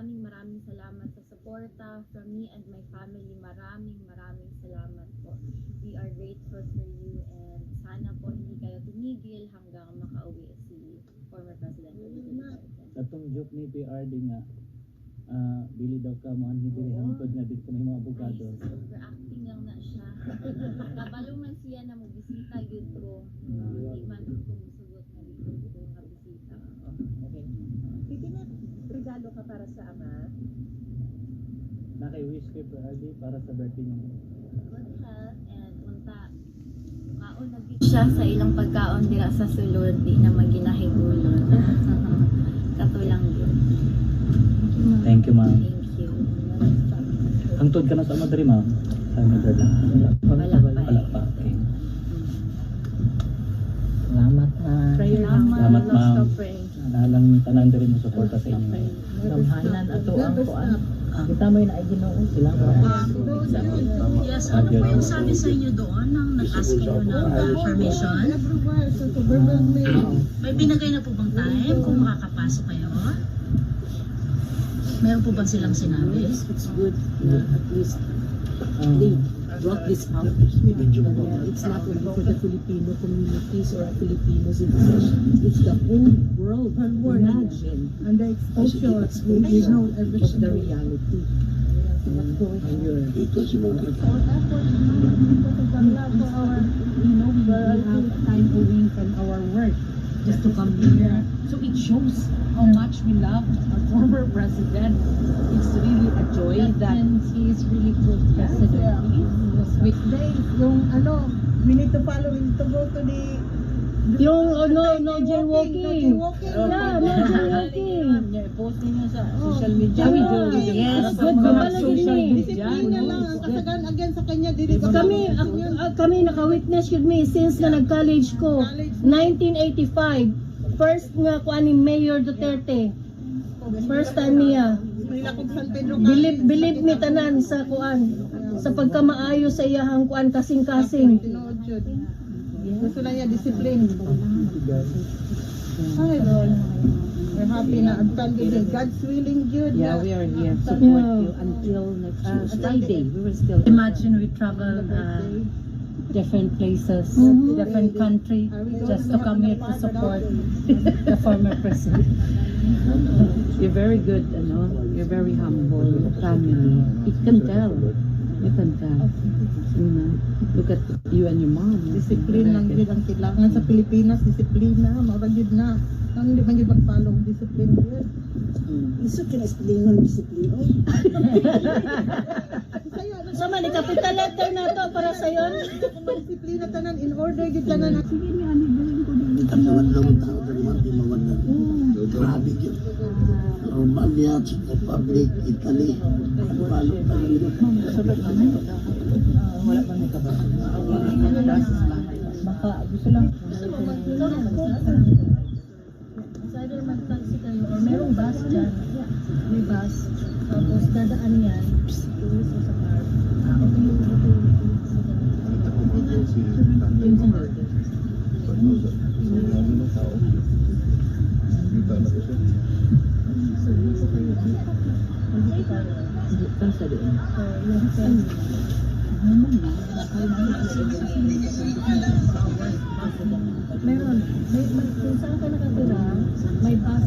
maraming maraming salamat sa suporta from me and my family. Maraming maraming salamat po. We are grateful for you and sana po hindi kayo tumigil hanggang makauwi si former President Rodrigo Duterte. Atong joke ni PRD nga, ah, dili daw ka mo anhi diri Oo. hangtod nga ka may mga Ay, abogado. overacting lang na siya. Kabalo man siya na magbisita yun ko. Uh, di man ko musugot na dito ko nga bisita. Okay. Titi na regalo ka para sa ama. Na kay PRD para sa birthday niya. good health and unta kaon na gid siya sa ilang pagkaon dira sa sulod di na maginahigulon katulang yun Thank you, ma'am. thank you Hangtod ka na sa Madrid, ma'am. Sa Madrid lang. Wala pa eh. Wala pa. Okay. Salamat na. Prayer lang. Salamat, Love ma'am. stop praying. Nalang tanan diri mo suporta sa inyo. Gamhanan ato ang kuan. Kita mo yung naiginoo sila. Yes, ano po yung sabi sa inyo doon nang nag-ask kayo ng confirmation? May binigay na po bang time kung makakapasok kayo? Meron po bang silang sinabi? It's good na at least they brought this out. It's not only for the Filipino communities or Filipino citizens. It's the whole world. Imagine. And the exposure, We know of the reality. And you're So our, you know, we we have time away from our work just to come here. So it shows how much we love our former president. It's really a joy that he is really good president. Weekdays, yung ano, we need to follow him to go to the Yung oh, no, no No jaywalking. jaywalking. Yeah, no jaywalking. I-post ninyo sa social media. Video. do. Yes, sa good. din eh. media. Disiplina lang ang kasagan again sa kanya. Dili ba Kami, ako, ah, kami naka-witness yun me since na nag-college ko. 1985. First nga ko ni Mayor Duterte. First time niya. Bilib, bilib ni tanan sa kuan. Sa pagkamaayo sa iyahang kuan kasing-kasing. Gusto lang niya discipline. Ay, Lord. We're happy na agtan din. God's willing good. Yeah, we are here to support Yeah. you until next uh, Friday. We will still Imagine we travel uh, different places, Mhm. different country, just to come here to support the former president. You're very good, ano? You're very humble family. You can tell. You can tell. You know, look at you and your mom. Discipline lang yun ang kailangan sa Pilipinas. Disiplina. Maurag yun na. Ang hindi man yun mag-follow. Discipline yun. Iso ka na So man, capital letter na to para sa yon. disiplina tanan, in order yun tanan. Sige niya, Ang tawad lang ang tao ng mga timawan na. Grabe yun. Romania, Republic, Italy, ang palo tayo yun. Wala pa may Baka gusto lang. It's either mag-taxi kayo or merong bus dyan. May bus. Tapos dadaan yan. Sa sa car. Meron. May, may, kung saan ka nakatira, may bus